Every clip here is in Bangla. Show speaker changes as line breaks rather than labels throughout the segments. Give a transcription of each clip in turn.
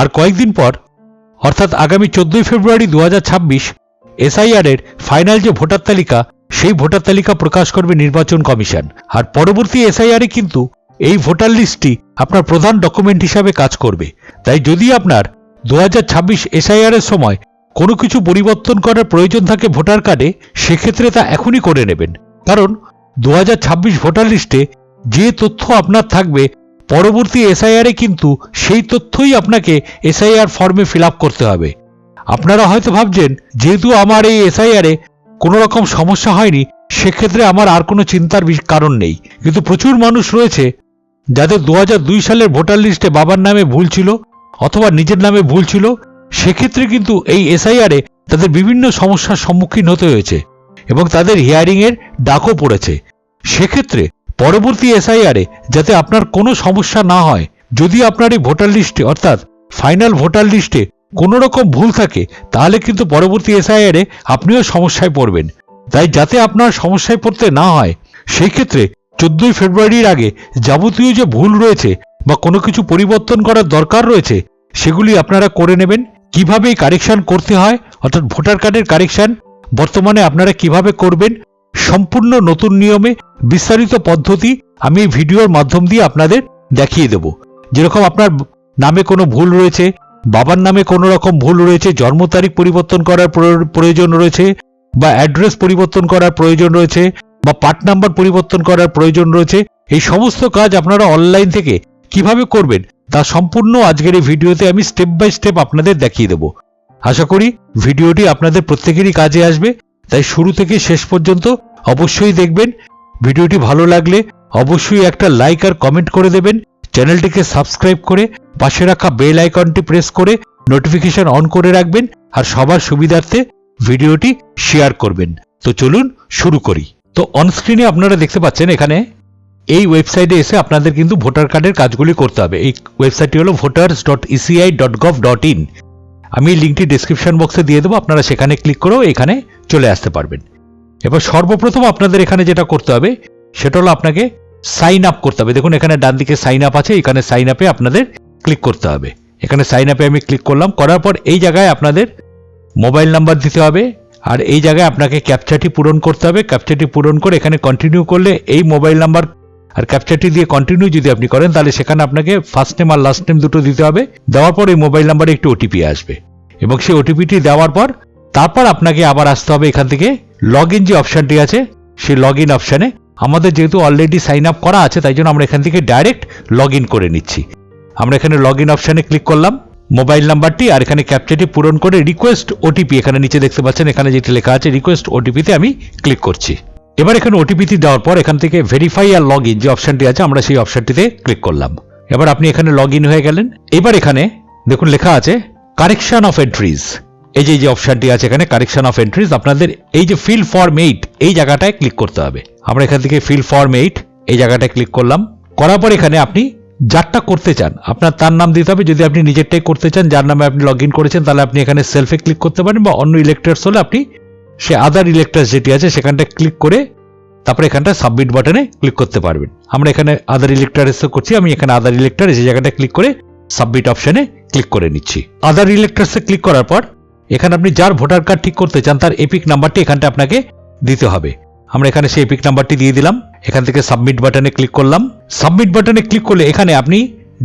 আর কয়েকদিন পর, অর্থাৎ আগামী চোদ্দই ফেব্রুয়ারি দু হাজার ছাব্বিশ এসআইআর এর ফাইনাল যে ভোটার তালিকা, সেই ভোটার তালিকা প্রকাশ করবে নির্বাচন কমিশন। আর পরবর্তী এসআইআর কিন্তু এই ভোটার লিস্টটি আপনার প্রধান ডকুমেন্ট হিসাবে কাজ করবে। তাই যদি আপনার দু হাজার ছাব্বিশ এসআইআর এর সময় কোনো কিছু পরিবর্তন করার প্রয়োজন থাকে ভোটার কার্ডে, সেক্ষেত্রে তা এখনই করে নেবেন। কারণ দু হাজার ছাব্বিশ ভোটার লিস্টে যে তথ্য আপনার থাকবে পরবর্তী এসআইআরে কিন্তু সেই তথ্যই আপনাকে এসআইআর ফর্মে ফিল করতে হবে। আপনারা হয়তো ভাবছেন, যেহেতু আমার এই এসআইআরে কোনো রকম সমস্যা হয়নি, সেক্ষেত্রে আমার আর কোনো চিন্তার কারণ নেই। কিন্তু প্রচুর মানুষ রয়েছে যাদের দু দুই সালের ভোটার লিস্টে বাবার নামে ভুল ছিল অথবা নিজের নামে ভুল ছিল, সেক্ষেত্রে কিন্তু এই এসআইআরে তাদের বিভিন্ন সমস্যার সম্মুখীন হতে হয়েছে এবং তাদের হিয়ারিংয়ের ডাকও পড়েছে। সেক্ষেত্রে পরবর্তী এসআইআরে যাতে আপনার কোনো সমস্যা না হয়, যদি আপনার এই ভোটার লিস্টে অর্থাৎ ফাইনাল ভোটার লিস্টে কোনো রকম ভুল থাকে, তাহলে কিন্তু পরবর্তী এসআইআরে আপনিও সমস্যায় পড়বেন। তাই যাতে আপনার সমস্যায় পড়তে না হয়, সেই ক্ষেত্রে চোদ্দই ফেব্রুয়ারির আগে যাবতীয় যে ভুল রয়েছে বা কোনো কিছু পরিবর্তন করার দরকার রয়েছে, সেগুলি আপনারা করে নেবেন। কীভাবে কারেকশন করতে হয়, অর্থাৎ ভোটার কার্ডের কারেকশন, বর্তমানে আপনারা কীভাবে করবেন সম্পূর্ণ নতুন নিয়মে বিস্তারিত পদ্ধতি আমি ভিডিওর মাধ্যম দিয়ে আপনাদের দেখিয়ে দেব। যেরকম আপনার নামে কোনো ভুল রয়েছে, বাবার নামে কোনো রকম ভুল রয়েছে, জন্ম তারিখ পরিবর্তন করার প্রয়োজন রয়েছে, বা অ্যাড্রেস পরিবর্তন করার প্রয়োজন রয়েছে, বা পার্ট নাম্বার পরিবর্তন করার প্রয়োজন রয়েছে, এই সমস্ত কাজ আপনারা অনলাইন থেকে কীভাবে করবেন, তা সম্পূর্ণ আজকের এই ভিডিওতে আমি স্টেপ বাই স্টেপ আপনাদের দেখিয়ে দেব। আশা করি ভিডিওটি আপনাদের প্রত্যেকেরই কাজে আসবে, তাই শুরু থেকে শেষ পর্যন্ত অবশ্যই দেখবেন। ভিডিওটি ভালো লাগলে অবশ্যই একটা লাইক আর কমেন্ট করে দেবেন। চ্যানেলটিকে সাবস্ক্রাইব করে পাশে রাখা বেল আইকনটি প্রেস করে নোটিফিকেশন অন করে রাখবেন আর সবার সুবিধার্থে ভিডিওটি শেয়ার করবেন। তো চলুন শুরু করি। তো অনস্ক্রিনে আপনারা দেখতে পাচ্ছেন এখানে এই ওয়েবসাইটে এসে আপনাদের কিন্তু ভোটার কার্ডের কাজগুলি করতে হবে। এই ওয়েবসাইটটি হলো voters dot ECI dot gov dot in আমি লিঙ্কটি ডিসক্রিপশন বক্সে দিয়ে দেবো, আপনারা সেখানে ক্লিক করেও এখানে চলে আসতে পারবেন। এবার সর্বপ্রথম আপনাদের এখানে যেটা করতে হবে, সেটা হলো আপনাকে সাইন আপ করতে হবে। দেখুন, এখানে ডান দিকে সাইন আপ আছে, এখানে সাইন আপে আপনাদের ক্লিক করতে হবে। এখানে সাইন আপে আমি ক্লিক করলাম, করার পর এই জায়গায় আপনাদের মোবাইল নাম্বার দিতে হবে, আর এই জায়গায় আপনাকে ক্যাপচাটি পূরণ করতে হবে। ক্যাপচাটি পূরণ করে এখানে কন্টিনিউ করলে এই মোবাইল নাম্বার আর ক্যাপচাটি দিয়ে কন্টিনিউ যদি আপনি করেন, তাহলে সেখানে আপনাকে ফার্স্ট নেম আর লাস্ট নেম দুটো দিতে হবে। দেওয়ার পর এই মোবাইল নাম্বারে একটি ওটিপি আসবে। এবং সেই ওটিপিটি দেওয়ার পর তারপর আপনাকে আবার আসতে হবে এখান থেকে। লগ ইন যে অপশানটি আছে, সেই লগ ইন অপশানে আমাদের যেহেতু অলরেডি সাইন আপ করা আছে, তাই জন্য আমরা এখান থেকে ডাইরেক্ট লগ ইন করে নিচ্ছি। আমরা এখানে লগ ইন অপশানে ক্লিক করলাম মোবাইল নাম্বারটি আর এখানে ক্যাপচারটি পূরণ করে রিকোয়েস্ট ওটিপি এখানে নিচে দেখতে পাচ্ছেন, এখানে যেটি লেখা আছে রিকোয়েস্ট ওটিপিতে আমি ক্লিক করছি। এবার এখানে ওটিপিটি দেওয়ার পর এখান থেকে ভেরিফাই আর লগ ইন যে অপশানটি আছে, আমরা সেই অপশানটিতে ক্লিক করলাম। এবার আপনি এখানে লগ ইন হয়ে গেলেন। এবার এখানে দেখুন লেখা আছে কারেকশন অফ এন্ট্রিজ এই যে যে অপশানটি আছে এখানে কারেকশন অফ এন্ট্রিজ আপনাদের এই যে ফিল ফর্ম এইট এই জায়গাটায় ক্লিক করতে হবে। আমরা এখান থেকে ফিল ফর্ম এইট এই জায়গাটায় ক্লিক করলাম। করার পর এখানে আপনি যারটা করতে চান, আপনার তার নাম দিতে হবে। যদি আপনি নিজেরটাই করতে চান, যার নামে আপনি লগ ইন করেছেন, তাহলে আপনি এখানে সেলফে ক্লিক করতে পারেন বা অন্য ইলেক্টার্স হলে আপনি সে আদার ইলেক্টার্স যেটি আছে সেখানটায় ক্লিক করে তারপরে এখানটা সাবমিট বাটনে ক্লিক করতে পারবেন। আমরা এখানে আদার ইলেক্টার্স করছি, আমি এখানে আদার ইলেক্টার এই জায়গাটা ক্লিক করে সাবমিট অপশানে ক্লিক করে নিচ্ছি। আদার ইলেক্টার্সে ক্লিক করার পর এখানে আপনি যার ভোটার কার্ড ঠিক করতে চান, তার এপিক নাম্বারটি এখানটা আপনাকে দিতে হবে। আমরা এখানে সেই এপিক নাম্বারটি দিয়ে দিলাম। এখান থেকে সাবমিট বাটনে ক্লিক করলাম। সাবমিট বাটনে ক্লিক করলে এখানে আপনি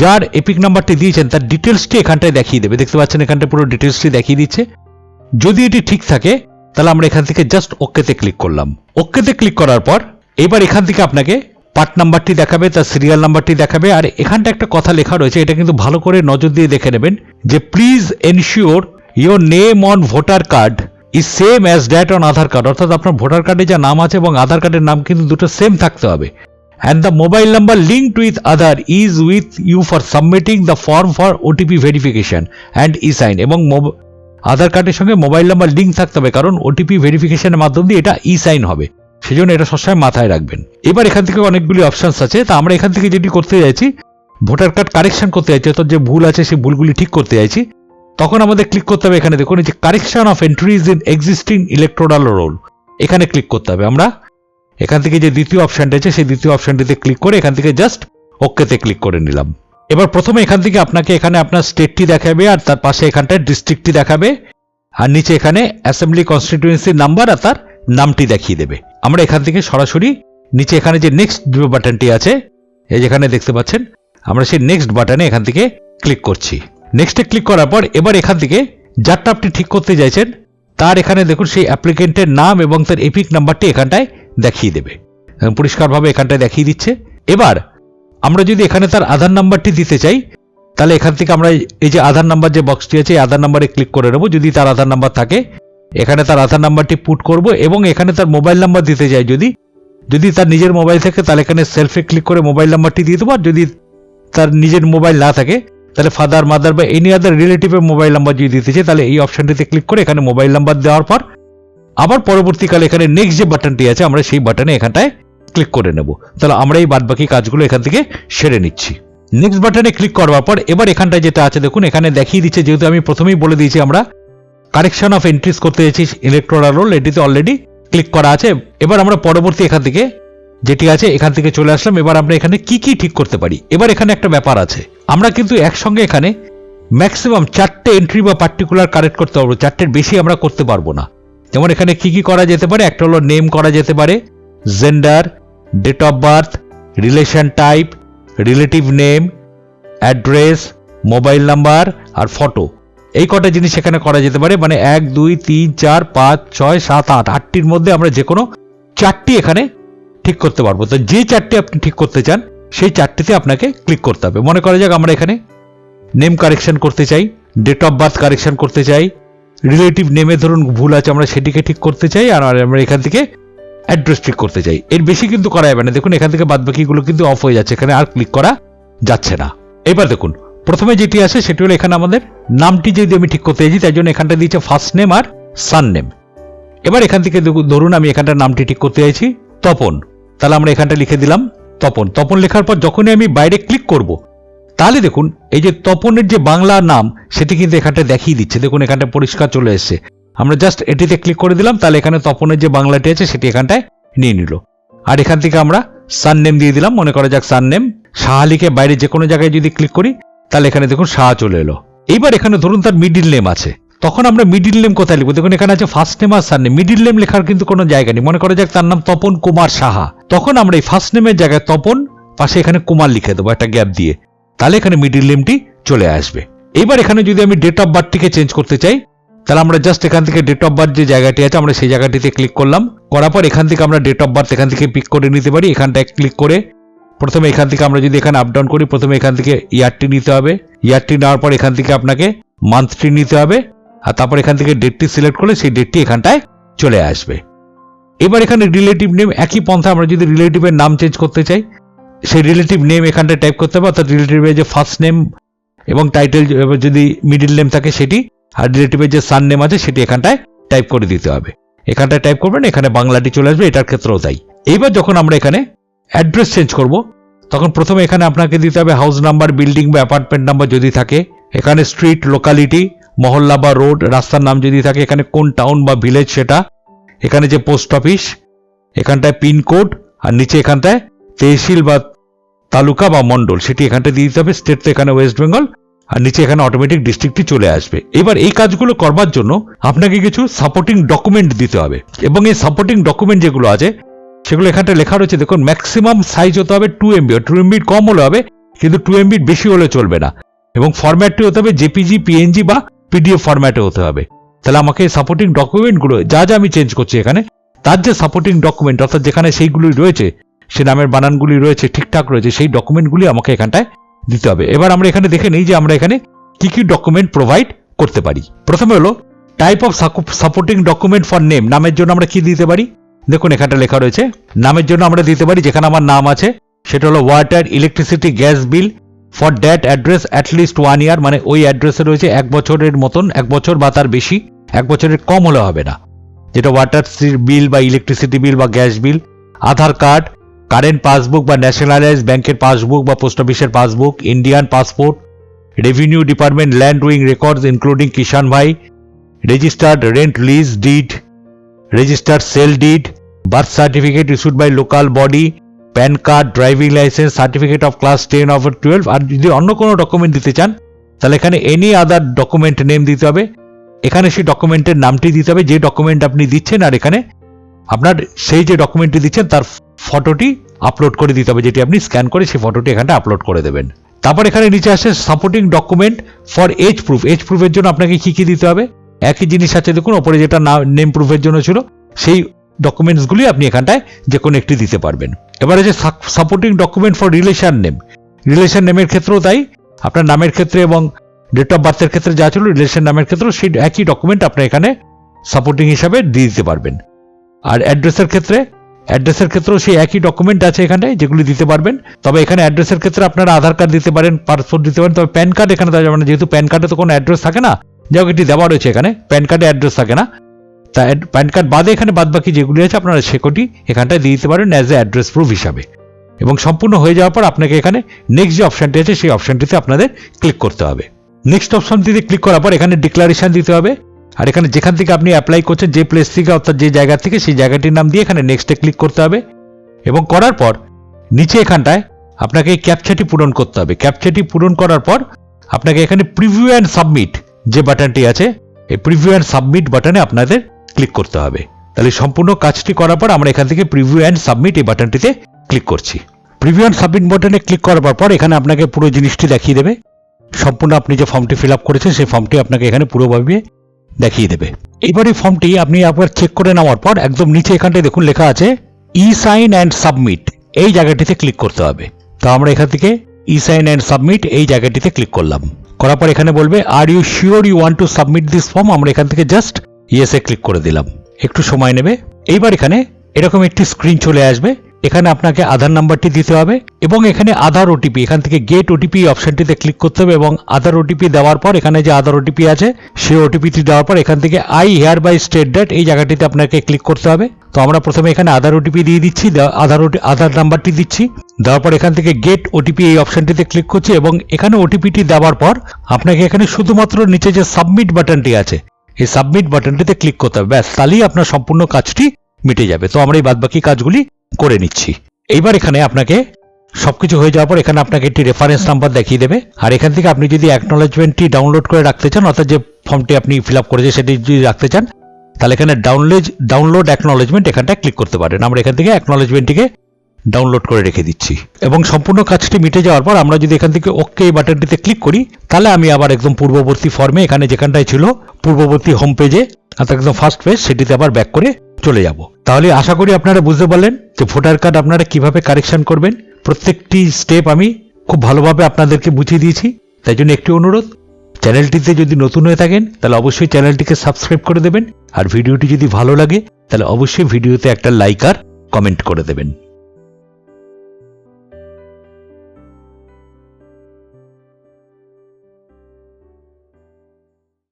যার এপিক নাম্বারটি দিয়েছেন, তার ডিটেলসটি এখানটায় দেখিয়ে দেবে। দেখতে পাচ্ছেন এখানটা পুরো ডিটেলসটি দেখিয়ে দিচ্ছে। যদি এটি ঠিক থাকে, তাহলে আমরা এখান থেকে জাস্ট ওকেতে ক্লিক করলাম। ওকেতে ক্লিক করার পর এবার এখান থেকে আপনাকে পার্ট নাম্বারটি দেখাবে, তার সিরিয়াল নাম্বারটি দেখাবে। আর এখানটা একটা কথা লেখা রয়েছে, এটা কিন্তু ভালো করে নজর দিয়ে দেখে নেবেন যে, please ensure your name on voter card is same as that on Aadhaar card অর্থাৎ আপনার ভোটার কার্ডে যা নাম আছে এবং আধার কার্ডের নাম কিন্তু দুটো সেম থাকতে হবে। And the mobile number linked with Aadhaar is with you for submitting the form for OTP verification and e sign এবং আধার কার্ডের সঙ্গে মোবাইল নাম্বার লিঙ্ক থাকতে হবে, কারণ ওটিপি ভেরিফিকেশনের মাধ্যম দিয়ে এটা ই সাইন হবে। সেজন্য এটা সবসময় মাথায় রাখবেন। এবার এখান থেকে অনেকগুলি অপশনস আছে। তা আমরা এখান থেকে যেটি করতে চাইছি ভোটার কার্ড কারেকশন করতে চাইছি অর্থাৎ যে ভুল আছে সেই ভুলগুলি ঠিক করতে চাইছি তখন আমাদের ক্লিক করতে হবে এখানে দেখুন, এই যে correction of entries in existing electoral roll এখানে ক্লিক করতে হবে আমরা। এখান থেকে যে দ্বিতীয় অপশনটা আছে, সেই দ্বিতীয় অপশনটিতে ক্লিক করে এখান থেকে জাস্ট ওকেতে ক্লিক করে নিলাম। এবার প্রথমে এখান থেকে আপনাকে এখানে আপনার স্টেটটি দেখাবে আর তার পাশে এখানটায় ডিস্ট্রিক্টটি দেখাবে। আর নিচে এখানে অ্যাসেম্বলি কনস্টিটিউয়েন্সির নাম্বার আর তার নামটি দেখিয়ে দেবে। আমরা এখান থেকে সরাসরি নিচে এখানে যে নেক্সট বাটনটি আছে, এই যেখানে দেখতে পাচ্ছেন, আমরা সেই নেক্সট বাটনে এখান থেকে ক্লিক করছি। নেক্সটে ক্লিক করার পর এবার এখান থেকে যারটা আপনি ঠিক করতে চাইছেন, তার এখানে দেখুন সেই অ্যাপ্লিকেন্টের নাম এবং তার এপিক নাম্বারটি এখানটায় দেখিয়ে দেবে। পরিষ্কারভাবে এখানটায় দেখিয়ে দিচ্ছে। এবার আমরা যদি এখানে তার আধার নাম্বারটি দিতে চাই, তাহলে এখান থেকে আমরা এই যে আধার নাম্বার যে বক্সটি আছে, এই আধার নাম্বারে ক্লিক করে নেব। যদি তার আধার নাম্বার থাকে, এখানে তার আধার নাম্বারটি পুট করব এবং এখানে তার মোবাইল নাম্বার দিতে চাই যদি। যদি তার নিজের মোবাইল থাকে, তাহলে এখানে সেলফে ক্লিক করে মোবাইল নাম্বারটি দিয়ে দেবো। আর যদি তার নিজের মোবাইল না থাকে তাহলে ফাদার মাদার বা এনি আদার রিলেটিভের মোবাইল নাম্বার যদি দিতে চাই তাহলে এই অপশনটিতে ক্লিক করে এখানে মোবাইল নাম্বার দেওয়ার পর, আবার পরবর্তীকালে এখানে নেক্সট যে বাটনটি আছে, আমরা সেই বাটনে এখানটায় ক্লিক করে নেব। তাহলে আমরা এই বাদবাকি কাজগুলো এখান থেকে সেরে নিচ্ছি। নেক্সট বাটনে ক্লিক করবার পর, এবার এখানটায় যেটা আছে, দেখুন, এখানে দেখিয়ে দিচ্ছে, যেহেতু আমি প্রথমেই বলে দিয়েছি, আমরা কারেকশন অফ এন্ট্রিজ করতে চাইছি ইলেকট্রাল রোল এটিতে অলরেডি ক্লিক করা আছে। এবার আমরা পরবর্তী এখান থেকে যেটি আছে, এখান থেকে চলে আসলাম। এবার আমরা এখানে কি কি ঠিক করতে পারি? এবার এখানে একটা ব্যাপার আছে। আমরা কিন্তু একসঙ্গে এখানে ম্যাক্সিমাম চারটে এন্ট্রি বা পার্টিকুলার কারেক্ট করতে পারব। চারটের বেশি আমরা করতে পারব না। যেমন এখানে কি কি করা যেতে পারে? একটা হলো নেম করা যেতে পারে gender date of birth relation type relative name address mobile number R photo এই কটা জিনিস এখানে করা যেতে পারে। মানে এক, দুই, তিন, চার, পাঁচ, ছয়, সাত, আট, আটটির মধ্যে আমরা যে কোনো চারটি এখানে ঠিক করতে পারব। তো যে চারটি আপনি ঠিক করতে চান সেই চারটিতে আপনাকে ক্লিক করতে হবে। মনে করা যাক আমরা এখানে নেম কারেকশন করতে চাই ডেট অফ বার্থ কারেকশন করতে চাই রিলেটিভ নেমে ধরুন ভুল আছে আমরা সেটিকে ঠিক করতে চাই, আর আমরা এখান থেকে অ্যাড্রেস ঠিক করতে চাই। এর বেশি কিন্তু করা যাবে না। দেখুন, এখান থেকে বাদবাকিগুলো কিন্তু অফ হয়ে যাচ্ছে। এখানে আর ক্লিক করা যাচ্ছে না। এবার দেখুন, প্রথমে যেটি আছে সেটি হলো এখানে আমাদের নামটি যদি আমি ঠিক করতে চাইছি, তাই জন্য এখানটা দিয়েছে ফার্স্ট নেম আর সান নেম এবার এখান থেকে ধরুন আমি এখানটার নামটি ঠিক করতে চাইছি, তপন। তাহলে আমরা এখানটা লিখে দিলাম তপন। তপন লেখার পর যখনই আমি বাইরে ক্লিক করব, তাহলে দেখুন, এই যে তপনের যে বাংলা নাম, সেটি কিন্তু এখানটা দেখিয়ে দিচ্ছে। দেখুন, এখানটা পরিষ্কার চলে এসছে। আমরা জাস্ট এটিতে ক্লিক করে দিলাম, তাহলে এখানে তপনের যে বাংলাটি আছে, সেটি এখানটায় নিয়ে নিল। আর এখান থেকে আমরা সান নেম দিয়ে দিলাম, মনে করা যাক সান নেম সাহা লিখে বাইরে যে কোনো জায়গায় যদি ক্লিক করি, তাহলে এখানে দেখুন সাহা চলে এলো। এইবার এখানে ধরুন তার মিডিল নেম আছে। তখন আমরা মিডিল নেম কোথায় লিখব? দেখুন, এখানে আছে ফার্স্ট নেম আর সার নেম মিডিল নেম লেখার কিন্তু কোনো জায়গা নেই। মনে করা যাক তার নাম তপন কুমার সাহা। তখন আমরা এই ফার্স্ট নেমের জায়গায় তপন, পাশে এখানে কুমার লিখে দেবো একটা গ্যাপ দিয়ে। তাহলে এখানে মিডিল নেমটি চলে আসবে। এবার এখানে যদি আমি ডেট অফ বার্থটিকে চেঞ্জ করতে চাই, তাহলে আমরা জাস্ট এখান থেকে ডেট অফ বার্থ যে জায়গাটি আছে, আমরা সেই জায়গাটিতে ক্লিক করলাম। করার পর এখান থেকে আমরা ডেট অফ বার্থ এখান থেকে পিক করে নিতে পারি। এখানটায় ক্লিক করে প্রথমে এখান থেকে আমরা যদি এখানে আপ ডাউন করি, প্রথমে এখান থেকে ইয়ারটি নিতে হবে। ইয়ারটি নেওয়ার পর এখান থেকে আপনাকে মান্থটি নিতে হবে। আর তারপর এখান থেকে ডেটটি সিলেক্ট করলে সেই ডেটটি এখানটায় চলে আসবে। এবার এখানে রিলেটিভ নেম একই পন্থা আমরা যদি রিলেটিভের নাম চেঞ্জ করতে চাই, সেই রিলেটিভ নেম এখানটায় টাইপ করতে হবে, অর্থাৎ রিলেটিভের যে ফার্স্ট নেম এবং টাইটেল যদি মিডিল নেম থাকে সেটি, আর রিলেটিভের যে সান নেম আছে সেটি এখানটায় টাইপ করে দিতে হবে। এখানটায় টাইপ করবেন, এখানে বাংলাটি চলে আসবে, এটার ক্ষেত্রেও তাই। এইবার যখন আমরা এখানে অ্যাড্রেস চেঞ্জ করব, তখন প্রথমে এখানে আপনাকে দিতে হবে হাউস নাম্বার বিল্ডিং বা অ্যাপার্টমেন্ট নাম্বার যদি থাকে, এখানে স্ট্রিট লোকালিটি মহল্লা বা রোড, রাস্তার নাম যদি থাকে এখানে কোন টাউন বা ভিলেজ সেটা? এখানে যে পোস্ট অফিস, এখানটায় পিনকোড আর নিচে এখানটায় তহসিল বা তালুকা বা মন্ডল সেটি এখানটায় দিয়ে দিতে হবে, স্টেট তো এখানে ওয়েস্ট বেঙ্গল, আর নিচে এখানে অটোমেটিক ডিস্ট্রিক্টটি চলে আসবে। এবার এই কাজগুলো করবার জন্য আপনাকে কিছু সাপোর্টিং ডকুমেন্ট দিতে হবে, এবং এই সাপোর্টিং ডকুমেন্ট যেগুলো আছে, সেগুলো এখানটা লেখা রয়েছে, দেখুন ম্যাক্সিমাম সাইজ হতে হবে টু এমবি টু এমবির কম হলে হবে, কিন্তু টু এমবির বেশি হলে চলবে না, এবং ফরম্যাটটি হতে হবে জেপিজি পিএনজি বা পিডিএফ ফরম্যাটে হতে হবে। তাহলে আমাকে সাপোর্টিং ডকুমেন্টগুলো যা যা আমি চেঞ্জ করছি এখানে, তার যে সাপোর্টিং ডকুমেন্ট অর্থাৎ যেখানে সেইগুলি রয়েছে, সে নামের বানানগুলি রয়েছে, ঠিকঠাক রয়েছে, সেই ডকুমেন্টগুলি আমাকে এখানটায় দিতে হবে। এবার আমরা এখানে দেখে নিই যে আমরা এখানে কি কি ডকুমেন্ট প্রোভাইড করতে পারি। প্রথমে হলো type of supporting document for name নামের জন্য আমরা কি দিতে পারি? দেখুন, এখানটা লেখা রয়েছে। নামের জন্য আমরা দিতে পারি, যেখানে আমার নাম আছে, সেটা হলো water electricity gas bill for that address at least one year মানে ওই অ্যাড্রেসে রয়েছে এক বছরের মতন এক বছর বা তার বেশি এক বছরের কম হলে হবে না। যেটা ওয়াটার বিল বা ইলেকট্রিসিটি বিল বা gas bill Aadhaar card current passbook বা ন্যাশনালাইজ ব্যাংকের পাসবুক বা পোস্ট অফিসের passbook Indian passport revenue department land wing records including Kisan Bahi registered rent lease deed registered sale deed birth certificate issued by local body, PAN card, driving licence, certificate of class ten of twelve আর যদি অন্য কোনো ডকুমেন্ট দিতে চান, তাহলে এখানে এনি আদার ডকুমেন্ট নেম দিতে হবে। এখানে সেই ডকুমেন্টের নামটি দিতে হবে, যে ডকুমেন্ট আপনি দিচ্ছেন, আর এখানে আপনার সেই যে ডকুমেন্টটি দিচ্ছেন, তার ফটোটি আপলোড করে দিতে হবে, যেটি আপনি স্ক্যান করে সেই ফটোটি এখানটা আপলোড করে দেবেন। তারপর এখানে নিচে আসে supporting document for age proof age প্রুফের জন্য আপনাকে কি কি দিতে হবে? একই জিনিস আছে, দেখুন, ওপরে যেটা নাম নেম প্রুফের জন্য ছিল, সেই ডকুমেন্টসগুলি আপনি এখানটায় যে কোনো একটি দিতে পারবেন। এবারে যে supporting document for relation name relation নেমের ক্ষেত্রেও তাই। আপনার নামের ক্ষেত্রে এবং ডেট অফ বার্থের ক্ষেত্রে যা ছিল রিলেশন নামের ক্ষেত্রেও সেই একই ডকুমেন্ট আপনি এখানে সাপোর্টিং হিসাবে দিয়ে দিতে পারবেন। আর অ্যাড্রেসের ক্ষেত্রে অ্যাড্রেসের ক্ষেত্রেও সেই একই ডকুমেন্ট আছে এখানে যেগুলি দিতে পারবেন। তবে এখানে অ্যাড্রেসের ক্ষেত্রে আপনারা আধার কার্ড দিতে পারেন পাসপোর্ট দিতে পারেন, তবে প্যান কার্ড এখানে দেওয়া যাবে না। যেহেতু প্যান কার্ডে তো কোনো অ্যাড্রেস থাকে না, যাই হোক এটি দেওয়া রয়েছে এখানে। প্যান কার্ডে অ্যাড্রেস থাকে না। তা প্যান কার্ড বাদে এখানে বাদ বাকি যেগুলি আছে, আপনারা সেকটি এখানটায় দিয়ে দিতে পারেন অ্যাজ এ অ্যাড্রেস প্রুফ হিসাবে। এবং সম্পূর্ণ হয়ে যাওয়ার পর আপনাকে এখানে নেক্সট যে অপশনটি আছে, সেই অপশনটিতে আপনাদের ক্লিক করতে হবে। নেক্সট অপশনটিতে ক্লিক করার পর এখানে ডিক্লারেশন দিতে হবে। আর এখানে যেখান থেকে আপনি অ্যাপ্লাই করছেন, যে প্লেস থেকে, অর্থাৎ যে জায়গা থেকে, সেই জায়গাটির নাম দিয়ে এখানে নেক্সটে ক্লিক করতে হবে। এবং করার পর নিচে এখানটায় আপনাকে এই ক্যাপচাটি পূরণ করতে হবে। ক্যাপচাটি পূরণ করার পর আপনাকে এখানে প্রিভিউ অ্যান্ড সাবমিট যে বাটনটি আছে, এই প্রিভিউ অ্যান্ড সাবমিট বাটনে আপনাদের ক্লিক করতে হবে। তাহলে সম্পূর্ণ কাজটি করার পর আমরা এখান থেকে প্রিভিউ অ্যান্ড সাবমিট এই বাটনটিতে ক্লিক করছি। প্রিভিউ অ্যান্ড সাবমিট বাটনে ক্লিক করার পর এখানে আপনাকে পুরো জিনিসটি দেখিয়ে দেবে। সম্পূর্ণ আপনি যে ফর্মটি ফিল আপ করেছেন, সেই ফর্মটি আপনাকে এখানে পুরোভাবে দেখিয়ে দেবে। এইবার এই ফর্মটি আপনি একবার চেক করে নেওয়ার পর একদম নিচে এখানটায় দেখুন লেখা আছে ই সাইন অ্যান্ড সাবমিট এই জায়গাটিতে ক্লিক করতে হবে। তো আমরা এখান থেকে ই সাইন অ্যান্ড সাবমিট এই জায়গাটিতে ক্লিক করলাম। করার পর এখানে বলবে are you sure you want to submit this form আমরা এখান থেকে জাস্ট ইয়েসে ক্লিক করে দিলাম। একটু সময় নেবে। এইবার এখানে এরকম একটি স্ক্রিন চলে আসবে। এখানে আপনাকে আধার নাম্বারটি দিতে হবে এবং এখানে আধার ওটিপি এখান থেকে গেট ওটিপি অপশনটিতে ক্লিক করতে হবে এবং আধার ওটিপি দেওয়ার পর এখানে যে আধার ওটিপি আছে, সেই ওটিপিটি দেওয়ার পর এখান থেকে I hereby state date এই জায়গাটিতে আপনাকে ক্লিক করতে হবে। তো আমরা প্রথমে এখানে আধার ওটিপি দিয়ে দিচ্ছি আধার আধার নাম্বারটি দিচ্ছি। দেওয়ার পর এখান থেকে গেট ওটিপি এই অপশনটিতে ক্লিক করছি এবং এখানে ওটিপিটি দেওয়ার পর আপনাকে এখানে শুধুমাত্র নিচে যে সাবমিট বাটনটি আছে এই সাবমিট বাটনটিতে ক্লিক করতে হবে। ব্যাস, তাহলেই আপনার সম্পূর্ণ কাজটি মিটে যাবে। তো আমরা এই বাদবাকি কাজগুলি করে নিচ্ছি। এইবার এখানে আপনাকে সবকিছু হয়ে যাওয়ার পর এখানে আপনাকে একটি রেফারেন্স নাম্বার দেখিয়ে দেবে। আর এখান থেকে আপনি যদি অ্যাকনোলেজমেন্টটি ডাউনলোড করে রাখতে চান, অর্থাৎ যে ফর্মটি আপনি ফিল আপ করেছে সেটি যদি রাখতে চান, তাহলে এখানে ডাউনলোড ডাউনলোড অ্যাকনোলেজমেন্ট এখানটায় ক্লিক করতে পারেন। আমরা এখান থেকে অ্যাকনোলেজমেন্টটিকে ডাউনলোড করে রেখে দিচ্ছি। এবং সম্পূর্ণ কাজটি মিটে যাওয়ার পর আমরা যদি এখান থেকে ওকে এই বাটনটিতে ক্লিক করি, তাহলে আমি আবার একদম পূর্ববর্তী ফর্মে এখানে যেখানটায় ছিল, পূর্ববর্তী হোম পেজে অর্থাৎ একদম ফার্স্ট পেজ সেটিতে আবার ব্যাক করে চলে যাব। তাহলে আশা করি আপনারা বুঝতে পারলেন যে ভোটার কার্ড আপনারা কীভাবে কারেকশন করবেন। প্রত্যেকটি স্টেপ আমি খুব ভালোভাবে আপনাদেরকে বুঝিয়ে দিয়েছি। তাই জন্য একটি অনুরোধ, চ্যানেলটিতে যদি নতুন হয়ে থাকেন, তাহলে অবশ্যই চ্যানেলটিকে সাবস্ক্রাইব করে দেবেন। আর ভিডিওটি যদি ভালো লাগে, তাহলে অবশ্যই ভিডিওতে একটা লাইক আর কমেন্ট করে দেবেন।